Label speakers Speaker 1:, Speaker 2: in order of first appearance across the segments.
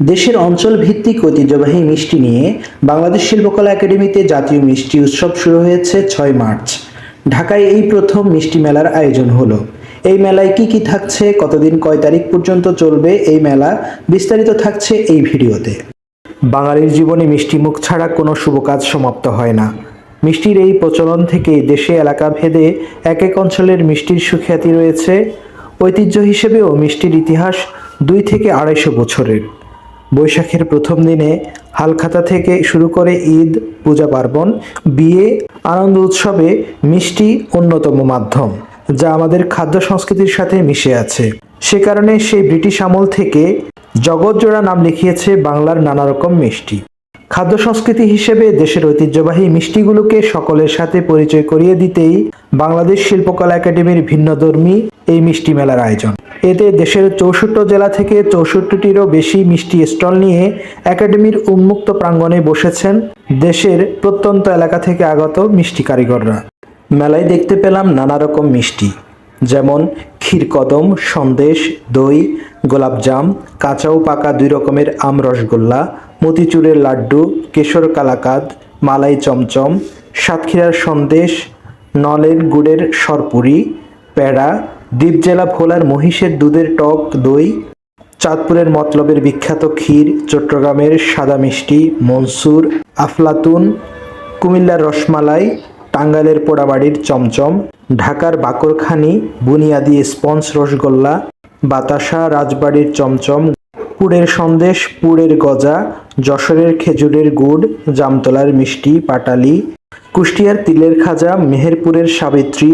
Speaker 1: দেশের অঞ্চল ভিত্তিক ঐতিহ্যবাহী মিষ্টি নিয়ে বাংলাদেশ শিল্পকলা একাডেমিতে জাতীয় মিষ্টি উৎসব শুরু হয়েছে ছয় মার্চ। ঢাকায় এই প্রথম মিষ্টি মেলার আয়োজন হলো। এই মেলায় কি কি থাকছে, কতদিন, কয় তারিখ পর্যন্ত চলবে এই মেলা বিস্তারিত থাকছে এই ভিডিওতে। বাঙালির জীবনে মিষ্টি মুখ ছাড়া কোনো শুভ কাজ সমাপ্ত হয় না। মিষ্টির এই প্রচলন থেকেই দেশে এলাকা ভেদে এক এক অঞ্চলের মিষ্টির সুখ্যাতি রয়েছে। ঐতিহ্য হিসেবেও মিষ্টির ইতিহাস দুই থেকে আড়াইশো বছরের। বৈশাখের প্রথম দিনে হালখাতা থেকে শুরু করে ঈদ, পূজা পার্বণ, বিয়ে, আনন্দ উৎসবে মিষ্টি অন্যতম মাধ্যম, যা আমাদের খাদ্য সংস্কৃতির সাথে মিশে আছে। সে কারণে সেই ব্রিটিশ আমল থেকে জগৎজোড়া নাম লিখিয়েছে বাংলার নানা রকম মিষ্টি। খাদ্য সংস্কৃতি হিসেবে দেশের ঐতিহ্যবাহী মিষ্টিগুলোকে সকলের সাথে পরিচয় করিয়ে দিতেই বাংলাদেশ শিল্পকলা একাডেমির ভিন্নধর্মী এই মিষ্টি মেলার আয়োজন। এতে দেশের চৌষট্টি জেলা থেকে চৌষট্টিটিরও বেশি মিষ্টি স্টল নিয়ে একাডেমির উন্মুক্ত প্রাঙ্গণে বসেছেন দেশের প্রত্যন্ত এলাকা থেকে আগত মিষ্টি কারিগররা। মেলায় দেখতে পেলাম নানা রকম মিষ্টি, যেমন ক্ষীরকদম সন্দেশ, দই, গোলাপজাম, কাঁচা ও পাকা দুই রকমের আম রসগোল্লা মতিচুরের লাড্ডু, কেশর কালাকাদ, মালাই চমচম, সাতক্ষীরার সন্দেশ, নলের গুড়ের সরপুরি প্যাড়া দ্বীপজেলা ভোলার মহিষের দুধের টক দই, চাঁদপুরের মতলবের বিখ্যাত ক্ষীর, চট্টগ্রামের সাদা মিষ্টি, মনসুর, আফলাতুন, কুমিল্লার রসমালাই, টাঙ্গাইলের পোড়াবাড়ির চমচম, ঢাকার বাকরখানি, বুনিয়াদি স্পঞ্জ রসগোল্লা, বাতাসা রাজবাড়ির চমচম, পুরের সন্দেশ, পুরের গজা যশোরের খেজুরের গুড়, জামতলার মিষ্টি, পাটালি, কুষ্টিয়ার তিলের খাজা, মেহেরপুরের সাবিত্রী,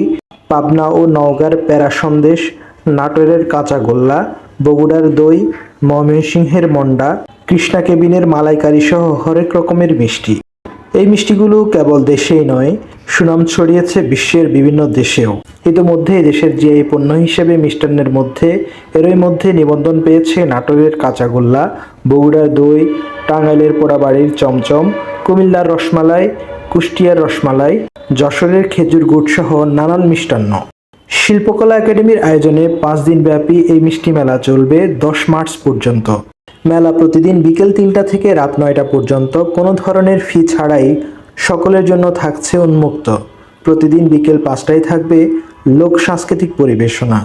Speaker 1: পাবনা ও নওগাঁর প্যারা সন্দেশ নাটোরের কাঁচা গোল্লা, বগুড়ার দই, ময়মনসিংহের মন্ডা, কৃষ্ণা কেবিনের মালাইকারি সহ হরেক রকমের মিষ্টি। এই মিষ্টিগুলো কেবল দেশেই নয় সুনাম ছড়িয়েছে বিশ্বের বিভিন্ন দেশেও। ইতিমধ্যে দেশের জিআই পণ্য হিসেবে মিষ্টান্নের মধ্যে, এরই মধ্যে নিবন্ধন পেয়েছে নাটোরের কাঁচাগোল্লা, বগুড়ার দই, টাঙ্গাইলের পোড়াবাড়ির চমচম, কুমিল্লার রসমালাই, কুষ্টিয়ার রসমালাই, যশোরের খেজুর গুড় সহ নানান মিষ্টান্ন। শিল্পকলা একাডেমির আয়োজনে পাঁচ দিন ব্যাপী এই মিষ্টি মেলা চলবে দশ মার্চ পর্যন্ত। মেলা প্রতিদিন বিকেল তিনটা থেকে রাত নয়টা পর্যন্ত কোনো ধরনের ফি ছাড়াই সকলের জন্য থাকছে উন্মুক্ত। প্রতিদিন বিকেল পাঁচটায় থাকবে লোক সাংস্কৃতিক পরিবেশনা।